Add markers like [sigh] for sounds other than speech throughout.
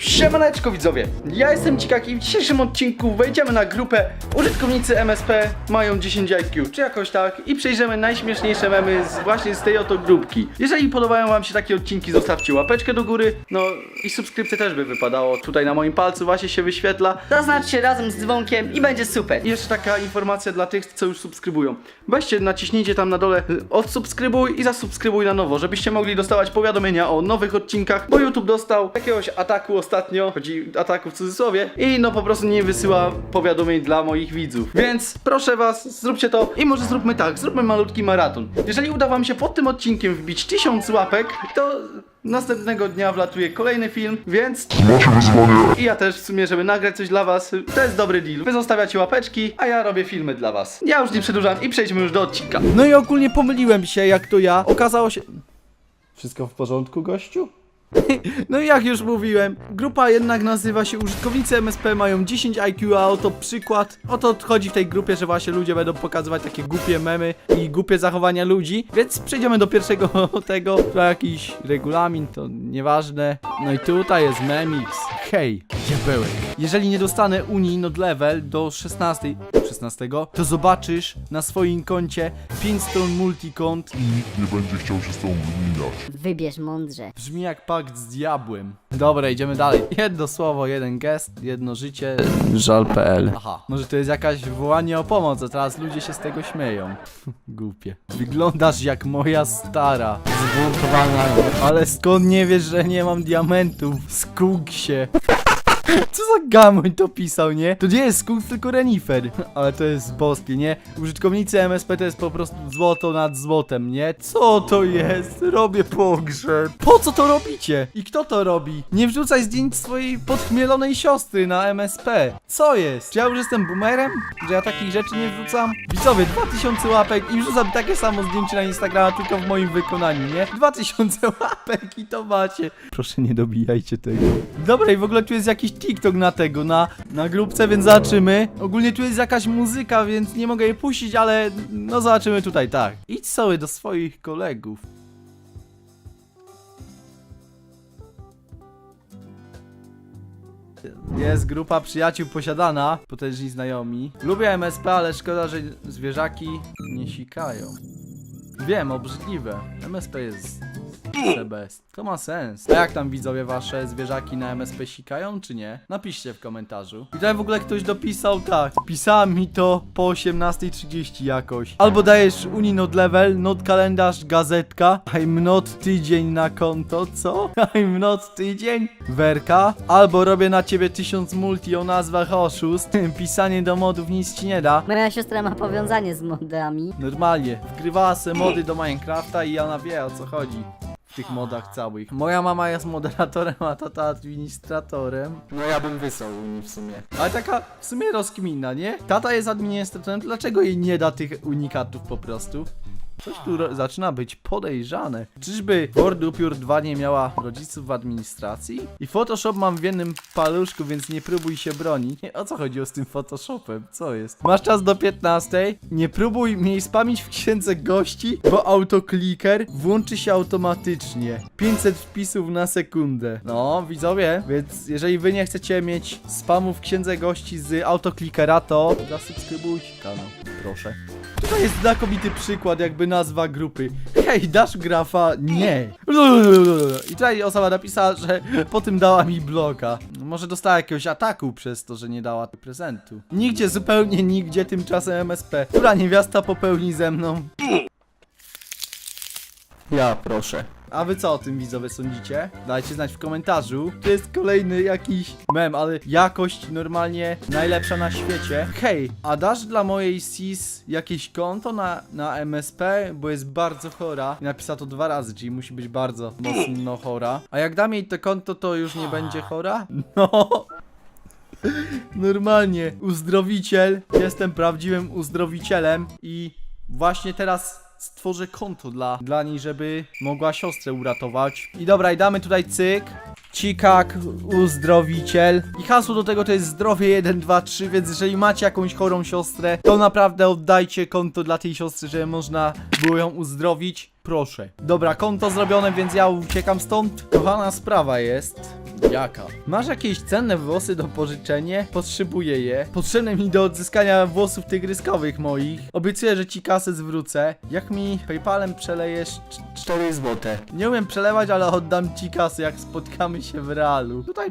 Siemaneczko widzowie, ja jestem Cikak i w dzisiejszym odcinku wejdziemy na grupę Użytkownicy MSP mają 10 IQ, czy jakoś tak i przejrzymy najśmieszniejsze memy z, właśnie z tej oto grupki. Jeżeli podobają wam się takie odcinki, zostawcie łapeczkę do góry, no i subskrypcja też by wypadało, tutaj na moim palcu właśnie się wyświetla. Zaznacz się razem z dzwonkiem i będzie super. I jeszcze taka informacja dla tych, co już subskrybują. Weźcie, naciśnijcie tam na dole y, odsubskrybuj i zasubskrybuj na nowo, żebyście mogli dostawać powiadomienia o nowych odcinkach, bo YouTube dostał jakiegoś ataku ostatnio, chodzi ataku w cudzysłowie, i no po prostu nie wysyła powiadomień dla moich widzów. Więc proszę was, zróbcie to i może zróbmy tak, zróbmy malutki maraton. Jeżeli uda wam się pod tym odcinkiem wbić 1000 łapek, to następnego dnia wlatuje kolejny film, więc Macie wyzwanie. i ja też w sumie, żeby nagrać coś dla was, to jest dobry deal. Wy zostawiacie łapeczki, a ja robię filmy dla was. Ja już nie przedłużam i przejdźmy już do odcinka. No i ogólnie pomyliłem się, jak to ja. Okazało się... Wszystko w porządku, gościu? [laughs] No i jak już mówiłem, grupa jednak nazywa się Użytkownicy MSP mają 10 IQ, a oto przykład. O to chodzi w tej grupie, że właśnie ludzie będą pokazywać takie głupie memy i głupie zachowania ludzi. Więc przejdziemy do pierwszego [laughs] tego. To jakiś regulamin, to nieważne. No i tutaj jest memix. Hej, diabełek. Jeżeli nie dostanę Unii Node Level do 16, 16, to zobaczysz na swoim koncie 5 stron multikont. Nikt nie będzie chciał się z tobą wymieniać. Wybierz mądrze. Brzmi jak pakt z diabłem. Dobra, idziemy dalej. Jedno słowo, jeden gest, jedno życie. Żal.pl Aha, może to jest jakaś wołanie o pomoc, a teraz ludzie się z tego śmieją. [laughs] Głupie. Wyglądasz jak moja stara. Zbuntowana. Ale skąd nie wiesz, że nie mam diamentów? Skug się. [laughs] Co za gamoń to pisał, nie? To nie jest skunk, tylko renifer. [laughs] Ale to jest boskie, nie? Użytkownicy MSP to jest po prostu złoto nad złotem, nie? Co to jest? Robię pogrzeb. Po co to robicie? I kto to robi? Nie wrzucaj zdjęć swojej podchmielonej siostry na MSP. Co jest? Czy ja już jestem boomerem? Że ja takich rzeczy nie wrzucam? Widzowie, 2000 łapek i wrzucam takie samo zdjęcie na Instagrama, tylko w moim wykonaniu, nie? 2000 [laughs] łapek i to macie. Proszę nie dobijajcie tego. Dobra, i w ogóle tu jest jakiś TikTok na tego, na, na grupce, więc zobaczymy. Ogólnie tu jest jakaś muzyka, więc nie mogę jej puścić, ale no zobaczymy tutaj, tak. Idź sobie do swoich kolegów. Jest grupa przyjaciół posiadana, potężni znajomi. Lubię MSP, ale szkoda, że zwierzaki nie sikają. Wiem, obrzydliwe. MSP jest the best. To ma sens. A jak tam widzowie wasze zwierzaki na MSP sikają, czy nie? Napiszcie w komentarzu. I tutaj w ogóle ktoś dopisał tak. Pisałem mi to po 18.30 jakoś. Albo dajesz Uni not level, not kalendarz, gazetka. I'm not tydzień na konto, co? [laughs] I'm not tydzień? Werka. Albo robię na ciebie tysiąc multi o nazwach oszust. [laughs] Pisanie do modów nic ci nie da. Moja siostra ma powiązanie z modami. Normalnie, wgrywała se mody do Minecrafta i ona wie o co chodzi w tych modach całych. Moja mama jest moderatorem, a tata administratorem. No ja bym wysłał Unii w sumie. Ale taka w sumie rozkmina, nie? Tata jest administratorem, to dlaczego jej nie da tych unikatów po prostu? Coś tu zaczyna być podejrzane. Czyżby Word Upiór 2 nie miała rodziców w administracji? I Photoshop mam w jednym paluszku, więc nie próbuj się bronić. Nie, o co chodziło z tym Photoshopem? Co jest? Masz czas do 15. Nie próbuj mnie spamić w księdze gości, bo autokliker włączy się automatycznie. 500 wpisów na sekundę. No, widzowie, więc jeżeli wy nie chcecie mieć spamu w księdze gości z autoklikera, to zasubskrybujcie kanał, proszę. Tutaj jest znakomity przykład, jakby nazwa grupy. Hej, dasz grafa? Nie. I tutaj osoba napisała, że po tym dała mi bloka. Może dostała jakiegoś ataku przez to, że nie dała prezentu. Nigdzie, zupełnie nigdzie, tymczasem MSP. Która niewiasta popełni ze mną? Ja proszę. A wy co o tym widzowie sądzicie? Dajcie znać w komentarzu. To jest kolejny jakiś mem, ale jakość normalnie najlepsza na świecie. Hej, a dasz dla mojej sis jakieś konto na, na MSP? Bo jest bardzo chora. I napisała to dwa razy, czyli musi być bardzo mocno chora. A jak dam jej to konto, to już nie będzie chora? [laughs] No. Normalnie, uzdrowiciel. Jestem prawdziwym uzdrowicielem i właśnie teraz stworzę konto dla, dla niej, żeby mogła siostrę uratować. I dobra, i damy tutaj cyk. Cikak, uzdrowiciel. I hasło do tego to jest zdrowie 1, 2, 3, więc jeżeli macie jakąś chorą siostrę, to naprawdę oddajcie konto dla tej siostry, żeby można było ją uzdrowić. Proszę. Dobra, konto zrobione, więc ja uciekam stąd. Kochana sprawa jest. Jaka? Masz jakieś cenne włosy do pożyczenia? Potrzebuję je. Potrzebne mi do odzyskania włosów tygryskowych moich. Obiecuję, że ci kasę zwrócę. Jak mi Paypalem przelejesz... cz- 4 złote. Nie umiem przelewać, ale oddam ci kasę, jak spotkamy się w realu. Tutaj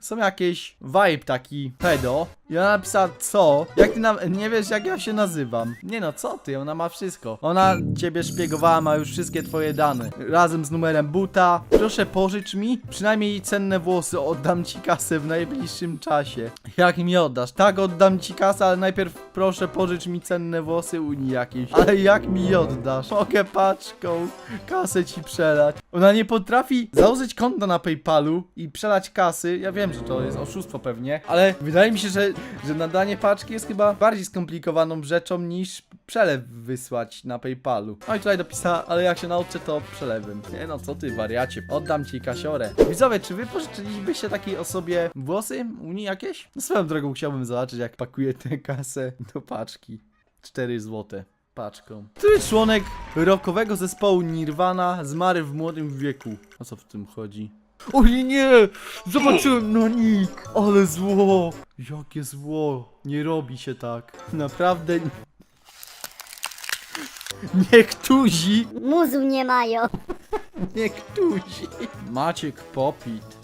są jakieś vibe taki pedo. I ona napisała co? Jak ty nam... Nie wiesz jak ja się nazywam. Nie no, co ty? Ona ma wszystko. Ona ciebie szpiegowała, ma już wszystkie twoje dane. Razem z numerem buta. Proszę pożycz mi przynajmniej cenne włosy. Oddam ci kasę w najbliższym czasie. Jak mi oddasz? Tak, oddam ci kasę, ale najpierw proszę pożycz mi cenne włosy Unii jakieś. Ale jak mi oddasz? Mogę paczką kasę ci przelać. Ona nie potrafi założyć konta na PayPalu i przelać kasy. Ja wiem, że to jest oszustwo pewnie, ale wydaje mi się, że, że nadanie paczki jest chyba bardziej skomplikowaną rzeczą niż przelew wysłać na PayPalu. No i tutaj dopisała, ale jak się nauczę, to przelewem. Nie no, co ty, wariacie. Oddam ci kasiorę. Widzowie, czy wy pożyczylibyście takiej osobie włosy Unii jakieś? No swoją drogą chciałbym zobaczyć, jak pakuje tę kasę do paczki. 4 złote paczką. Który członek rockowego zespołu Nirvana zmarł w młodym wieku? O co w tym chodzi? Oj nie! Zobaczyłem na nick! Ale zło! Jakie zło! Nie robi się tak. Naprawdę nie... Niektórzy! Muzu nie mają. Niektórzy! Maciek Popit.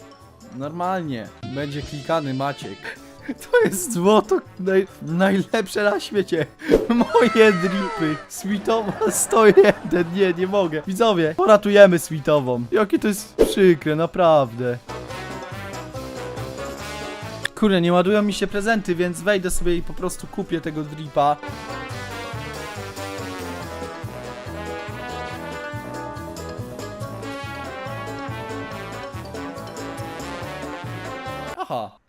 Normalnie. Będzie klikany Maciek. [laughs] To jest złoto naj, najlepsze na świecie. [laughs] Moje dripy. Sweetowa 101. Nie, nie mogę. Widzowie, poratujemy Sweetową. Jakie to jest przykre, naprawdę. Kurde, nie ładują mi się prezenty, więc wejdę sobie i po prostu kupię tego dripa.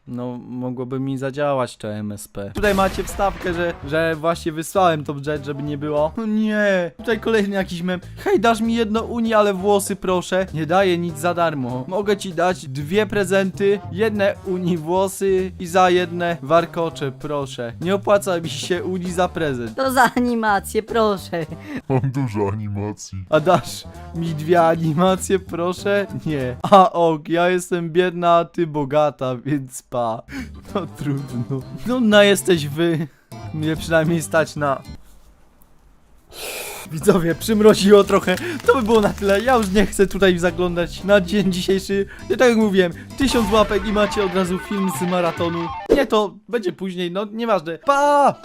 No, mogłoby mi zadziałać to MSP. Tutaj macie wstawkę, że, że właśnie wysłałem tą rzecz, żeby nie było. No nie, tutaj kolejny jakiś mem. Hej, dasz mi jedno uni, ale włosy proszę. Nie daję nic za darmo. Mogę ci dać dwie prezenty, jedne uni włosy i za jedne warkocze, proszę. Nie opłaca mi się uni za prezent. To za animację, proszę. Mam dużo animacji. A dasz mi dwie animacje, proszę? Nie. A ok, ja jestem biedna, a ty bogata, więc pa. No trudno. Nudna jesteś wy. Mnie przynajmniej stać na... Widzowie, przymroziło trochę. To by było na tyle. Ja już nie chcę tutaj zaglądać na dzień dzisiejszy. Nie tak jak mówiłem, tysiąc łapek i macie od razu film z maratonu. Nie, to będzie później, no nieważne. Pa!